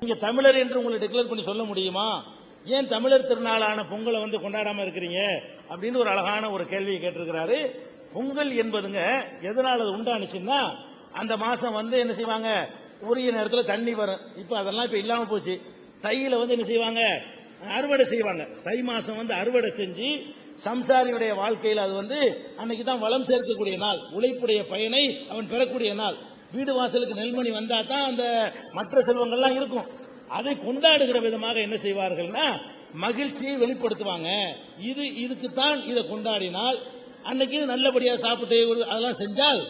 நீங்க தமிழர் என்று உங்களை டிக்ளேர் பண்ணி சொல்ல முடியுமா? ஏன் தமிழர் திருநாளான பொங்கலை வந்து கொண்டாடாம இருக்கிறீங்க? அப்படின்னு ஒரு அழகான ஒரு கேள்வியை கேட்டிருக்கிறாரு. பொங்கல் என்பதுங்க எதனால அது உண்டானுச்சுன்னா அந்த மாசம் வந்து என்ன செய்வாங்க? உரிய நேரத்தில் தண்ணி வரும். இப்போ அதெல்லாம் இப்போ இல்லாம போச்சு. தையில வந்து என்ன செய்வாங்க? அறுவடை செய்வாங்க. தை மாசம் வந்து அறுவடை செஞ்சு சம்சாரியுடைய வாழ்க்கையில் அது வந்து அன்னைக்கு தான் வளம் சேர்க்கக்கூடிய நாள். உழைப்புடைய பயனை அவன் பெறக்கூடிய நாள். வீடு வாசலுக்கு நெல்மணி வந்தா தான் அந்த மற்ற செல்வங்கள்லாம் இருக்கும். அதை கொண்டாடுகிற விதமாக என்ன செய்வார்கள்னா மகிழ்ச்சியை வெளிப்படுத்துவாங்க. இது இதுக்கு தான் இதை கொண்டாடினால் அன்னைக்கு நல்லபடியாக சாப்பிட்டு அதெல்லாம் செஞ்சால்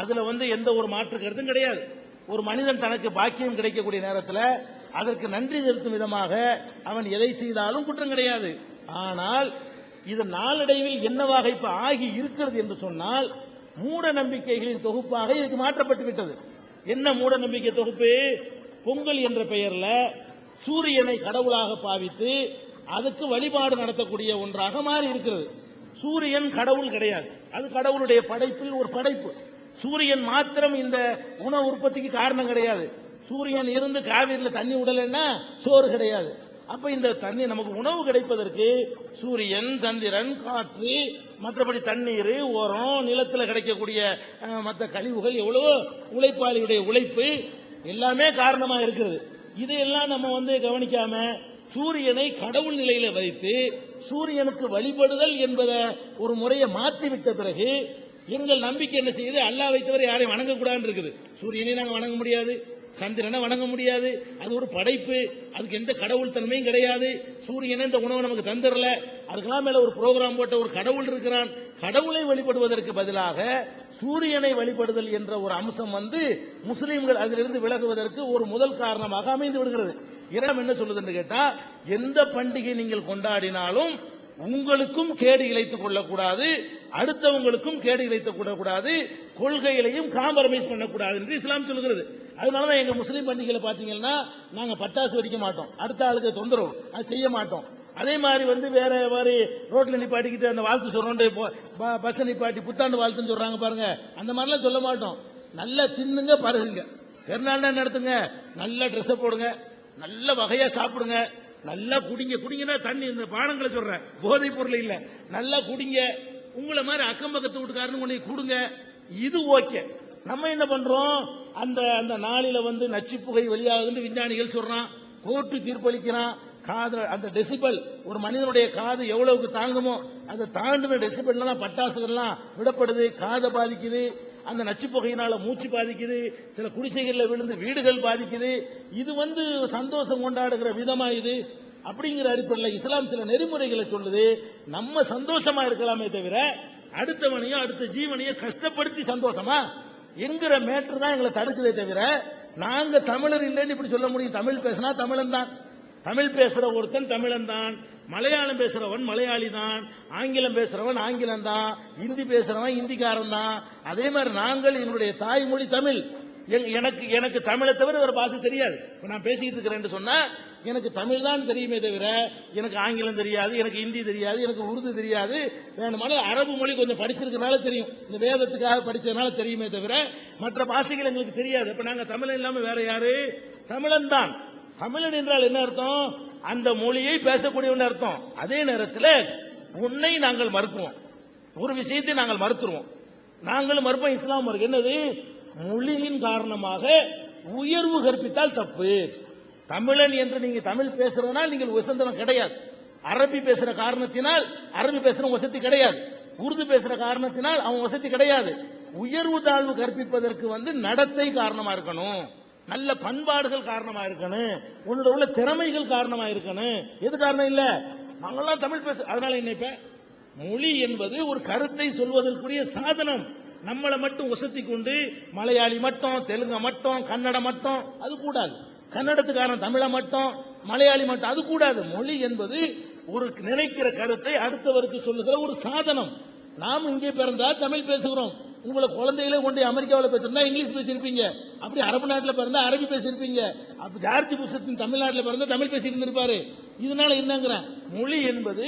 அதில் வந்து எந்த ஒரு மாற்று கருத்தும் கிடையாது. ஒரு மனிதன் தனக்கு பாக்கியம் கிடைக்கக்கூடிய நேரத்தில் அதற்கு நன்றி செலுத்தும் விதமாக அவன் எதை செய்தாலும் குற்றம் கிடையாது. ஆனால் இது நாளடைவில் என்னவாக இப்போ ஆகி இருக்கிறது என்று சொன்னால் மூட நம்பிக்கைகளின் தொகுப்பாக இதுக்கு மாற்றப்பட்டு விட்டது என்ன மூட நம்பிக்கை தொகுப்பு? பொங்கல் என்ற பெயர்ல சூரியனை கடவுளாக பாவித்து அதுக்கு வழிபாடு நடத்தக்கூடிய ஒன்றாக மாறி இருக்கிறது. சூரியன் கடவுள் கிடையாது. அது கடவுளுடைய படைப்பில் ஒரு படைப்பு. சூரியன் மாத்திரம் இந்த உணவு உற்பத்திக்கு காரணம் கிடையாது. சூரியன் இருந்து காவிரியில் தண்ணி விடலைன்னா சோறு கிடையாது. அப்ப இந்த தண்ணி நமக்கு உணவு கிடைப்பதற்கு சூரியன் சந்திரன் காற்று மற்றபடி தண்ணீர் உரம் நிலத்தில் கிடைக்கக்கூடிய மற்ற கழிவுகள் எவ்வளவோ உழைப்பாளியுடைய உழைப்பு எல்லாமே காரணமாக இருக்கிறது. இதையெல்லாம் நம்ம வந்து கவனிக்காம சூரியனை கடவுள் நிலையில வைத்து சூரியனுக்கு வழிபடுதல் என்பதை ஒரு முறையை மாற்றி விட்ட பிறகு எங்கள் நம்பிக்கை என்ன செய்யுது? அல்லாஹ் வைத்தவர் யாரையும் வணங்கக்கூடாதுன்னு இருக்குது. சூரியனை நாங்கள் வணங்க முடியாது. சந்திரனை வணங்க முடியாது. அது ஒரு படைப்பு. அதுக்கு எந்த கடவுள் தன்மையும் கிடையாது. சூரியனை இந்த உணவை நமக்கு தந்துடல. அதுக்கெல்லாம் மேல ஒரு ப்ரோக்ராம் போட்ட ஒரு கடவுள் இருக்கிறான். கடவுளை வழிபடுவதற்கு பதிலாக சூரியனை வழிபடுதல் என்ற ஒரு அம்சம் வந்து முஸ்லிம்கள் அதிலிருந்து விலகுவதற்கு ஒரு முதல் காரணமாக அமைந்து விடுகிறது. இடம் என்ன சொல்லுதுன்னு கேட்டா எந்த பண்டிகை நீங்கள் கொண்டாடினாலும் உங்களுக்கும் கேடு இழைத்துக் கொள்ளக்கூடாது. அடுத்தவங்களுக்கும் கேடு இழைத்துக் கொள்ளக்கூடாது. கொள்கைகளையும் காம்பரமைஸ் பண்ணக்கூடாது என்று இஸ்லாம் சொல்கிறது அதனாலதான் எங்க முஸ்லீம் பண்டிகையில பாத்தீங்கன்னா நாங்க பட்டாசு வெடிக்க மாட்டோம். அடுத்த ஆளுக்கு தொந்தரவு. அது செய்ய மாட்டோம். அதே மாதிரி வந்து வேற மாதிரி ரோட்ல நிப்பாட்டிக்கிட்டு அந்த வாழ்த்து சொல்றோம் பஸ் நிப்பாட்டி புத்தாண்டு வாழ்த்துன்னு சொல்றாங்க பாருங்க. அந்த மாதிரிலாம் சொல்ல மாட்டோம். நல்லா தின்னுங்க பருகுங்க. பெருநாள் நடத்துங்க? நல்ல ட்ரெஸ் போடுங்க. நல்ல வகையா சாப்பிடுங்க. நல்லா குடிங்க. குடிங்கன்னா தண்ணி இந்த பானங்களை சொல்றேன். போதைப் பொருள் இல்ல. நல்லா குடிங்க. உங்களை மாதிரி அக்கம் பக்கத்து வீட்டுக்காரனு உன்னை கொடுங்க. இது ஓகே. நம்ம என்ன பண்றோம்? அந்த அந்த நாளில வந்து நச்சு புகை வெளியாகுதுன்னு விஞ்ஞானிகள் சொல்றான். கோர்ட்டு தீர்ப்பளிக்கிறான். காது அந்த டெசிபல் ஒரு மனிதனுடைய காது எவ்வளவுக்கு தாங்குமோ அதை தாண்டின டெசிபல்ல தான் பட்டாசுகள்லாம் விடப்படுது காதை பாதிக்குது அந்த நச்சு புகையினால மூச்சு பாதிக்குது சில குடிசைகளில் விழுந்து வீடுகள் பாதிக்குது. இது வந்து சந்தோஷம் கொண்டாடுகிற விதமா இது. அப்படிங்கிற அடிப்படையில் இஸ்லாம் சில நெறிமுறைகளை சொல்லுது. நம்ம சந்தோஷமா இருக்கலாமே தவிர அடுத்தவனையும் அடுத்த ஜீவனையும் கஷ்டப்படுத்தி சந்தோஷமா? என்கிற மேட்ரு தான் எங்களை தடுக்குதே தவிர நாங்க தமிழர் இல்லைன்னு இப்படி சொல்ல முடியும். தமிழ் பேசினா தமிழன் தான். தமிழ் பேசுற ஒருத்தன் தமிழன் தான். மலையாளம் பேசுறவன் மலையாளி தான். ஆங்கிலம் பேசுறவன் ஆங்கிலம் தான். இந்தி பேசுறவன் இந்திக்காரன் தான். அதே மாதிரி நாங்கள் எங்களுடைய தாய்மொழி தமிழ். எனக்கு எனக்கு தமிழை தவிர ஒரு பாஷை தெரியாது. நான் பேசிக்கிட்டு இருக்கிறேன்னு சொன்னா எனக்கு தமிழ் தான் தெரியுமே தவிர எனக்கு ஆங்கிலம் தெரியாது எனக்கு ஹிந்தி தெரியாது எனக்கு உருது தெரியாது. வேணுமானாலும் அரபு மொழி கொஞ்சம் படிச்சிருக்கனால தெரியும். இந்த வேதத்துக்காக படிச்சதுனால தெரியுமே தவிர மற்ற பாஷைகள் எங்களுக்கு தெரியாது. இப்ப நாங்க தமிழன் இல்லாம வேற யாரு? தமிழன் தான் தமிழன் என்றால் என்ன அர்த்தம்? அந்த மொழியை பேசக்கூடியவன் அர்த்தம். அதே நேரத்தில் உன்னை நாங்கள் மறுக்குவோம். ஒரு விஷயத்தை நாங்கள் மறுத்துருவோம். நாங்களும் மறுப்போம் இஸ்லாம் என்னது? மொழியின் காரணமாக உயர்வு கற்பித்தால் தப்பு. தமிழன் என்று நீங்க தமிழ் பேசுறதுனால் நீங்கள் உசந்தனம் கிடையாது. அரபி பேசுற காரணத்தினால் அரபி பேசுற வசதி கிடையாது. உருது பேசுற காரணத்தினால் அவன் வசதி கிடையாது. உயர்வு தாழ்வு கற்பிப்பதற்கு வந்து நடத்தை காரணமா இருக்கணும். நல்ல பண்பாடுகள் காரணமா இருக்கணும். உன்னோட உள்ள திறமைகள் காரணமா இருக்கணும். எது காரணம் இல்ல? நாங்கெல்லாம் தமிழ் பேச அதனால என்ன இப்ப? மொழி என்பது ஒரு கருத்தை சொல்வதற்குரிய சாதனம். நம்மளை மட்டும் உசத்தி கொண்டு மலையாளி மட்டும் தெலுங்க மட்டும் கன்னடம் மட்டும் அது கூடாது. கன்னடத்துக்காரன் தமிழை மட்டும் மலையாளி மட்டும் அது கூடாது. மொழி என்பது ஒரு நினைக்கிற கருத்தை அடுத்தவருக்கு சொல்லுகிற ஒரு சாதனம். நாம் இங்கே பிறந்தா தமிழ் பேசுகிறோம். உங்களை குழந்தையில கொண்டு அமெரிக்காவில் பேசிருந்தா இங்கிலீஷ் பேசியிருப்பீங்க. அப்படி அரபு நாட்டில் பிறந்தா அரபி பேசியிருப்பீங்க. அப்படி ஜார்ஜ் புஷத்தின் தமிழ்நாட்டில் பிறந்தா தமிழ் பேசியிருந்திருப்பாரு இதனால என்னங்கிறேன். மொழி என்பது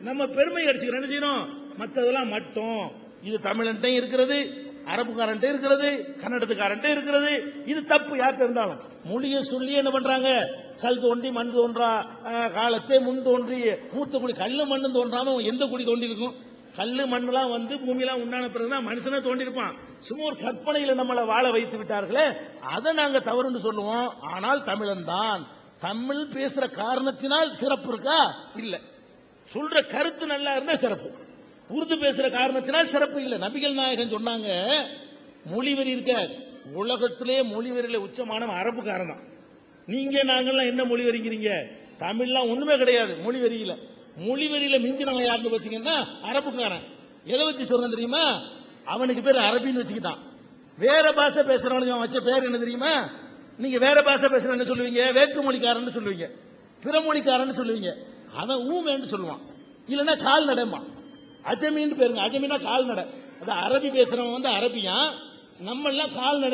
நம்ம பெருமை அடிச்சுக்கிறோம் என்ன செய்யணும்? மற்றதெல்லாம் மட்டும். இது தமிழன்ட்டையும் இருக்கிறது அரபுக்காரன்ட்டே இருக்கிறது கன்னடத்துக்காரன்ட்டே இருக்கிறது. இது தப்பு யார்கிட்ட இருந்தாலும். மொழியை சொல்லி என்ன பண்றாங்க? கல் தோண்டி மண் தோன்றா காலத்தே முன் தோன்றி மூத்த குடி கல்லு மண்ணு தோன்றாம எந்த குடி தோண்டி இருக்கும் கல்லு மண்ணெல்லாம் வந்து பூமியெல்லாம் உண்டான பிறகுதான் மனுஷனே தோண்டிருப்பான் சும்மா ஒரு கற்பனையில நம்மளை வாழ வைத்து விட்டார்களே அதை நாங்க தவறுன்னு சொல்லுவோம். ஆனால் தமிழன் தான். தமிழ் பேசுற காரணத்தினால் சிறப்பு இருக்கா? இல்ல. சொல்ற கருத்து நல்லா இருந்தா சிறப்பு. உருது பேசுற காரணத்தினால் சிறப்பு இல்லை. நபிகள் நாயகன் சொன்னாங்க மொழிவெறி இருக்காது உலகத்திலே மொழிவெறியில உச்சமானவன் அரபுக்காரன் தான். நீங்க நாங்கள்லாம் என்ன மொழி வரிங்கிறீங்க தமிழ்லாம் ஒண்ணுமே கிடையாது மொழி வரியில மொழி வரியில மிஞ்சினவன் யாருன்னு பாத்தீங்கன்னா அரபுக்காரன். எதை வச்சு சொல்றேன் தெரியுமா? அவனுக்கு பேர் அரபின்னு வச்சுக்கிட்டான். வேற பாஷை பேசுறவனுக்கு அவன் வச்ச பேர் என்ன தெரியுமா? நீங்க வேற பாஷை பேசுற என்ன சொல்லுவீங்க? வேற்றுமொழிக்காரன் சொல்லுவீங்க. பிறமொழிக்காரன் சொல்லுவீங்க. அவன் ஊமேன்னு சொல்லுவான். இல்லைன்னா கால் நடமா அஜமின்னு பேருங்க அஜமினா கால் நட அது அரபி பேசுறவன் வந்து அரபியான். நம்ம எல்லாம் கால்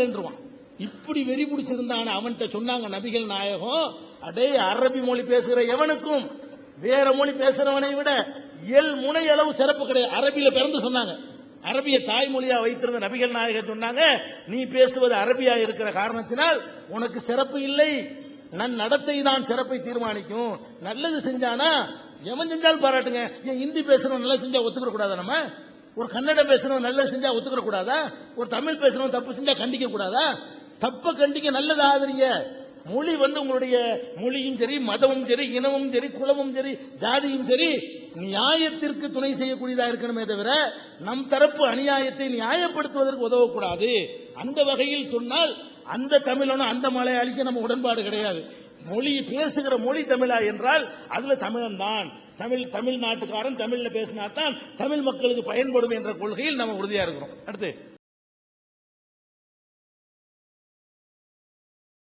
இப்படி வெறி பிடிச்சிருந்தான அவன்கிட்ட சொன்னாங்க நபிகள் நாயகம் அதே அரபி மொழி பேசுகிற எவனுக்கும் வேற மொழி பேசுறவனை விட எல் முனை அளவு சிறப்பு கிடையாது. அரபியில பிறந்து சொன்னாங்க. அரபிய தாய்மொழியா வைத்திருந்த நபிகள் நாயகர் சொன்னாங்க நீ பேசுவது அரபியா இருக்கிற காரணத்தினால் உனக்கு சிறப்பு இல்லை. நன் நடத்தை தான் சிறப்பை தீர்மானிக்கும். நல்லது செஞ்சானா எவன் செஞ்சாலும் பாராட்டுங்க. ஏன் ஹிந்தி பேசுறவன் நல்லா செஞ்சா ஒத்துக்கிற கூடாது நம்ம? ஒரு கன்னடம் பேசுறவன் நல்லது செஞ்சா ஒத்துக்கிற கூடாதா ஒரு தமிழ் பேசுறவன் தப்பு செஞ்சா கண்டிக்க கூடாதா தப்ப கண்டிக்க நல்லது மொழி வந்து உங்களுடைய மொழியும் சரி மதமும் சரி இனமும் சரி குலமும் சரி ஜாதியும் சரி நியாயத்திற்கு துணை செய்யக்கூடியதா இருக்கணுமே தவிர நம் தரப்பு அநியாயத்தை நியாயப்படுத்துவதற்கு உதவக்கூடாது. அந்த வகையில் சொன்னால் அந்த தமிழனும் அந்த மலையாளிக்கு நம்ம உடன்பாடு கிடையாது. மொழி பேசுகிற மொழி தமிழா என்றால் அதுல தமிழன் தான் தமிழ் தமிழ்நாட்டுக்காரன் தமிழ்ல பேசினா தான் தமிழ் மக்களுக்கு பயன்படும் என்ற கொள்கையில் நம்ம உறுதியா இருக்கிறோம். அடுத்து